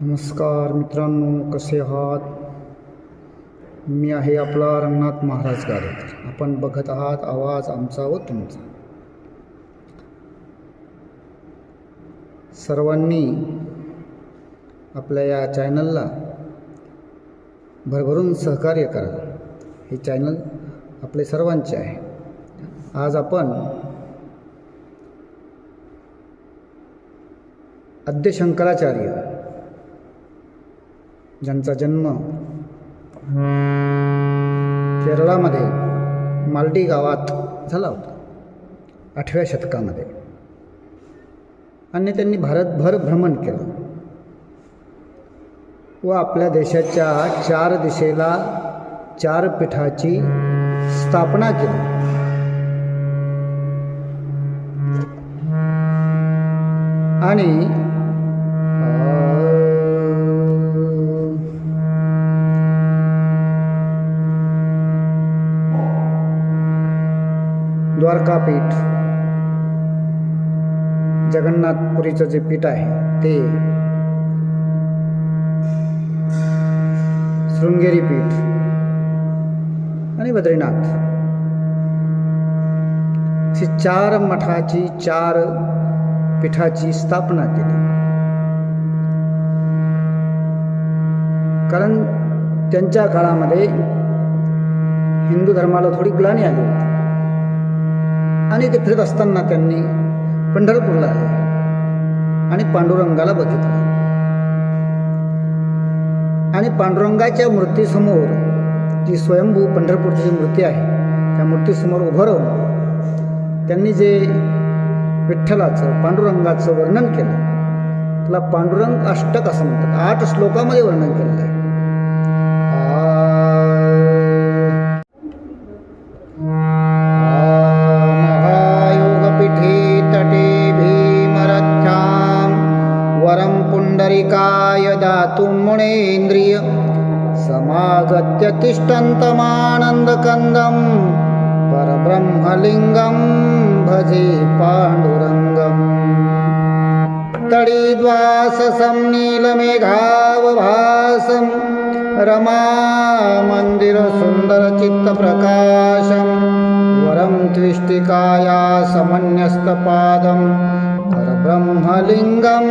नमस्कार मित्रांनो कसे आहात? मी आहे आपला रंगनाथ महाराज गाडेकर आपण बघत आहात आवाज आमचा व तुमचा. सर्वांनी आपल्या या चॅनलला भरभरून सहकार्य करा. हे चॅनल आपले सर्वांचे आहे. आज आपण आद्य शंकराचार्य ज्यांचा जन्म केरळामध्ये मालडी गावात झाला होता आठव्या शतकामध्ये. आणि त्यांनी भारतभर भ्रमण केलं. व आपल्या देशाच्या चार दिशेला चार पीठाची स्थापना केली. आणि द्वारकापीठ. जगन्नाथपुरीचं जे पीठ आहे ते. शृंगेरी पीठ आणि बद्रीनाथ. अशी चार मठाची चार पीठाची स्थापना केली. कारण त्यांच्या काळामध्ये हिंदू धर्माला थोडी ग्लानी आली होती. आणि ते फिरत असताना त्यांनी पंढरपूरला आले आणि पांडुरंगाला बघितलं. आणि पांडुरंगाच्या मूर्तीसमोर जी स्वयंभू पंढरपूरची जी मूर्ती आहे त्या मूर्तीसमोर उभं राहून त्यांनी जे विठ्ठलाचं पांडुरंगाचं वर्णन केलं त्याला पांडुरंग अष्टक असं म्हणतात. आठ श्लोकामध्ये वर्णन केलेलं आहे. समागत्य तिष्ठन्तमानन्दकन्दं परब्रह्मलिङ्गं भजे पाण्डुरङ्गम्। तडीद्वाससं नीलमेघावभासं रमामन्दिरसुन्दरचित्तप्रकाशं वरं त्विष्टिकाया समन्यस्तपादं परब्रह्मलिङ्गं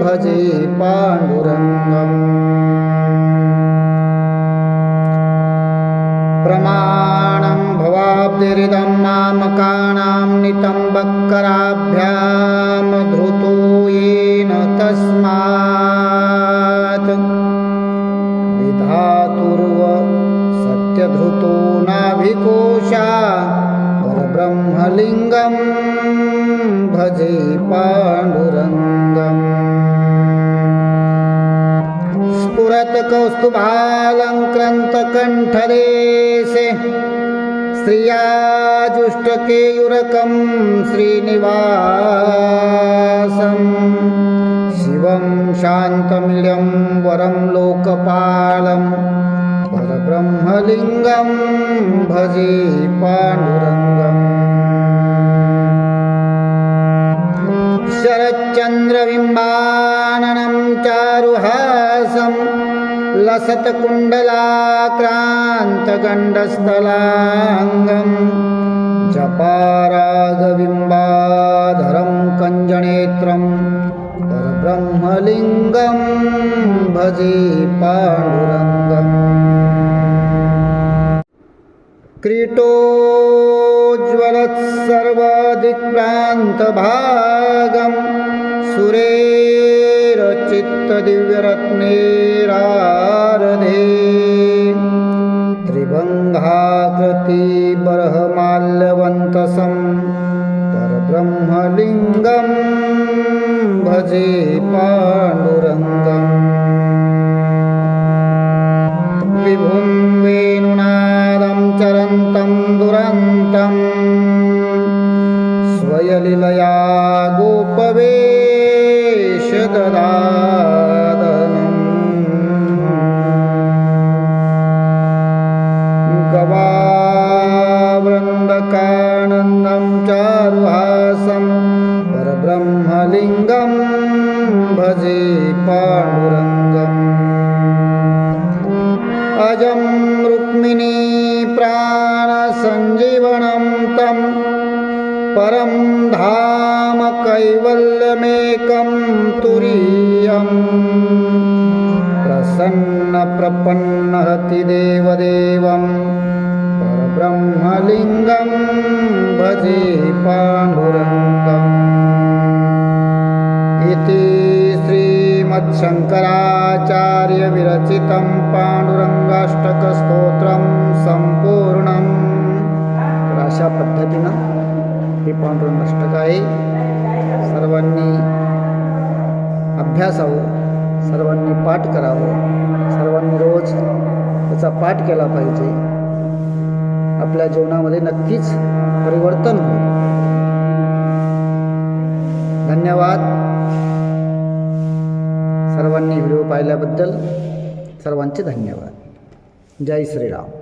भजे पाण्डुरङ्गम्। प्रमाणं भवाब्धिरिदं मामकानां नितम्बक्कराभ्यां धृतो येन तस्मात्। विधातुर्व सत्यधृतो नाभिकोशा परब्रह्मलिङ्गं भजे पाण्डुरङ्गम् स्फुरत्कौस्तुभालङ्क्रन्तकण्ठदेशे श्रियाजुष्टकेयुरकं श्रीनिवासं शिवं शान्तमिळं वरं लोकपालं परब्रह्मलिङ्गं भजे पाण्डुरङ्गम् लसत्कुण्डलाक्रान्तगण्डस्थलाङ्गं जपारागबिम्बाधरं कञ्जनेत्रं परब्रह्मलिङ्गं भजे पाण्डुरङ्गम् क्रीटोज्ज्वलत्सर्वादिक्रान्तभागं सुरेरचित्तदिव्यरत्नेरारधे त्रिभङ्गाकृतिबर्हमाल्यवन्तसं परब्रह्मलिङ्गं भजे पाण्डुरङ्गम् परं धाम कैवल्यमेकं तुरीयम् प्रसन्नप्रपन्नहति देवदेवं। परब्रह्मलिङ्गं भजे पाण्डुरङ्गम्। इति श्रीमच्छङ्कराचार्यविरचितं पाण्डुरङ्गाष्टकस्तोत्रं सम्पूर्णम्। अशा पद्धतीनं हे पांडुरंग अष्टक आहे. सर्वांनी अभ्यासावं सर्वांनी पाठ करावं सर्वांनी रोज त्याचा पाठ केला पाहिजे. आपल्या जीवनामध्ये नक्कीच परिवर्तन होईल. धन्यवाद. सर्वांनी व्हिडिओ पाहिल्याबद्दल सर्वांचे धन्यवाद. जय श्रीराम.